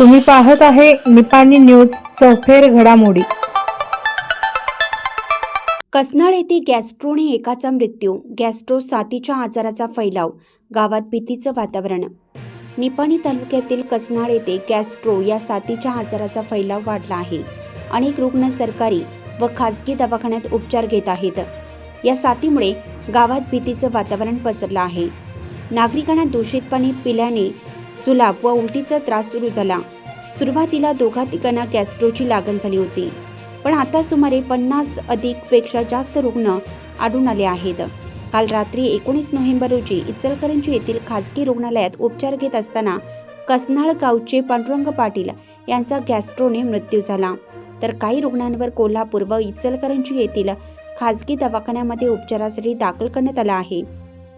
तुम्ही पाहत आहे निपाणी न्यूज सफेर घडामोडी. कसनाळ येथे गॅस्ट्रोने एकाचा मृत्यू गॅस्ट्रो साथीच्या आजाराचा फैलाव गावात भीतीचं वातावरण. निपाणी तालुक्यातील कसनाळ येथे गॅस्ट्रो या साथीच्या आजाराचा फैलाव वाढला आहे. अनेक रुग्ण सरकारी व खाजगी दवाखान्यात उपचार घेत आहेत. या साथीमुळे गावात भीतीचं वातावरण पसरलं आहे. नागरिकांना दूषित पाणी पिल्याने जुलाब व उलटीचा त्रास सुरू झाला. सुरुवातीला दोघा तिघांना गॅस्ट्रोची लागण झाली होती. पण आता सुमारे पन्नास अधिकपेक्षा जास्त रुग्ण आढळून आले आहेत. काल रात्री एकोणीस नोव्हेंबर रोजी इचलकरंजी येथील खासगी रुग्णालयात उपचार घेत असताना कसनाळ गावचे पांडुरंग पाटील यांचा गॅस्ट्रोने मृत्यू झाला. तर काही रुग्णांवर कोल्हापूर व इचलकरंजी येथील खासगी दवाखान्यामध्ये उपचारासाठी दाखल करण्यात आला आहे.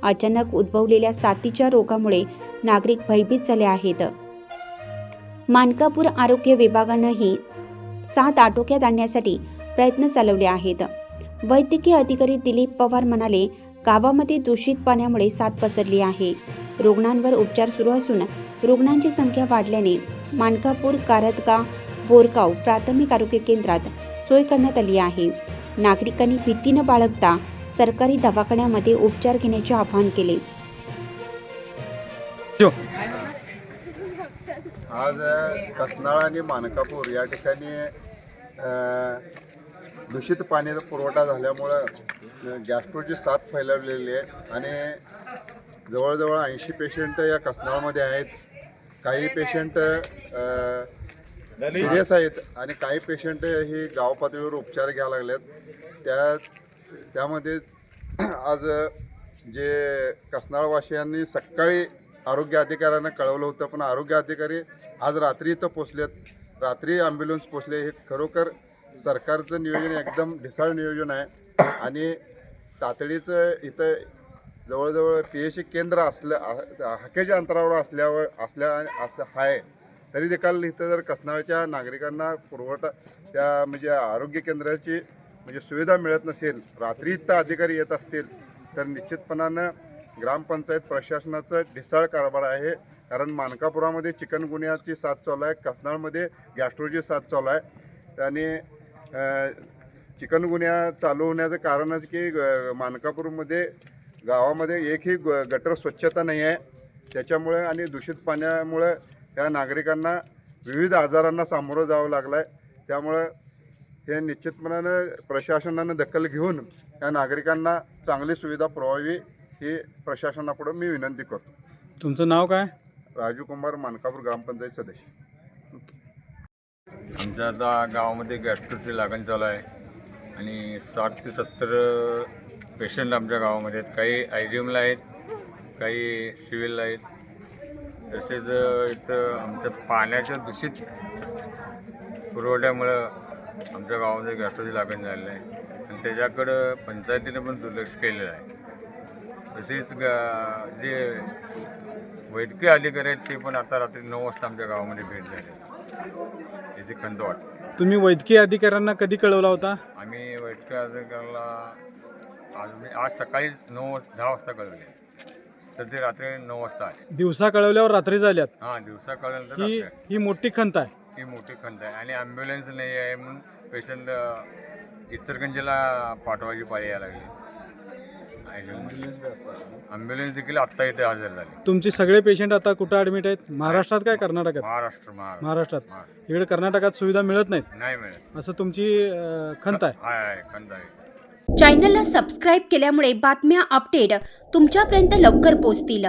अचानक उद्भवलेल्या साथीच्या रोगामुळे नागरिक भयभीत झाले आहेत. मानकापूर आरोग्य विभागानंही सात आटोक्यात आणण्यासाठी प्रयत्न चालवले आहेत. वैद्यकीय अधिकारी दिलीप पवार म्हणाले गावामध्ये दूषित पाण्यामुळे साथ पसरली आहे. रुग्णांवर उपचार सुरू असून रुग्णांची संख्या वाढल्याने मानकापूर कारदगा बोरगाव प्राथमिक आरोग्य केंद्रात सोय करण्यात आली आहे. नागरिकांनी भीती न बाळगता सरकारी दवाखान्यामध्ये उपचार घेण्याचे आवाहन केले. आज कसनाळ आणि मानकापूर या ठिकाणी दूषित पाण्याचा पुरवठा झाल्यामुळं गॅस्ट्रोची साथ फैलावलेली आहे आणि जवळजवळ ऐंशी पेशंट या कसनाळमध्ये आहेत. काही पेशंट सिरियस आहेत आणि काही पेशंट हे गाव पातळीवर उपचार घ्यायला लागलेत. त्या त्यामध्ये आज जे कसनाळवासियांनी सकाळी आरोग्य अधिकाऱ्यांना कळवलं होतं पण आरोग्य अधिकारी आज रात्री इथं पोचलेत. रात्री ॲम्ब्युलन्स पोचले. हे खरोखर सरकारचं नियोजन एकदम ढिसाळ नियोजन आहे. आणि तातडीचं इथं जवळजवळ पी एच सी केंद्र असल्या हाकेच्या अंतरावर असल्यावर असल्या असं आहे तरी देखील इथं जर कसनाळच्या नागरिकांना पुरवठा त्या म्हणजे आरोग्य केंद्राची म्हणजे सुविधा मिळत नसेल रात्री इथं अधिकारी येत असतील तर निश्चितपणानं ग्रामपंचायत प्रशासनाचं ढिसाळ कारभार आहे. कारण मानकापुरामध्ये चिकनगुन्ह्याची साथ चालू आहे कसनाळमध्ये गॅस्ट्रोची साथ चालू आहे. आणि अ, चिकनगुन्ह्या चालू होण्याचं कारणच की ग- मानकापूरमध्ये गावामध्ये एकही ग- गटर स्वच्छता नाही आहे. त्याच्यामुळे आणि दूषित पाण्यामुळे या नागरिकांना विविध आजारांना सामोरं जावं लागलं आहे त्यामुळं हे निश्चितपणानं प्रशासनानं दखल घेऊन या नागरिकांना चांगली सुविधा पुरवावी ही प्रशासनापुढं मी विनंती करतो. तुमचं नाव काय? राजू कुमार मानकापूर ग्रामपंचायत सदस्य. आमच्या आता गावामध्ये गॅस्ट्रोची लागण चालू आहे आणि साठ ते सत्तर पेशंट आमच्या गावामध्ये आहेत. काही आय जी एमला आहेत काही सिव्हिलला आहेत. तसेच इथं आमच्या पाण्याच्या दूषित पुरवठ्यामुळं आमच्या गावामध्ये गॅस्ट्रोची लागण झालेली आहे. आणि त्याच्याकडं पंचायतीने पण दुर्लक्ष केलेलं आहे. तसेच ग जे वैद्यकीय अधिकारी आहेत ते पण आता रात्री नऊ वाजता आमच्या गावामध्ये भेट झाली. याची खंत वाटते तुम्ही वैद्यकीय अधिकाऱ्यांना कधी कळवला होता? आम्ही वैद्यकीय अधिकाऱ्याला आज मी आज सकाळी नऊ दहा वाजता कळवले. तर ते रात्री नऊ वाजता आले. दिवसा कळवल्यावर रात्री झाल्यात. हां दिवसा कळल्यानंतर ही रात्री ही मोठी खंत आहे. ही मोठी खंत आहे. आणि ॲम्ब्युलन्स नाही आहे म्हणून पेशंट इचरगंजीला पाठवायची पाळी यायला लागली. ॲम्ब्युलन्स देखील आत्ता इथे हजर झाली. तुमचे सगळे पेशंट आता कुठं ॲडमिट आहेत? महाराष्ट्रात काय कर्नाटकात? महाराष्ट्र महाराष्ट्र. महाराष्ट्रात. महाराष्ट्र. इकडे कर्नाटकात सुविधा मिळत नाहीत? नाही मिळत. असं तुमची अं, खंत आहे? आहे आहे खंत आहे. चॅनलला सबस्क्राईब केल्यामुळे बातम्या अपडेट तुमच्यापर्यंत लवकर पोहोचतील.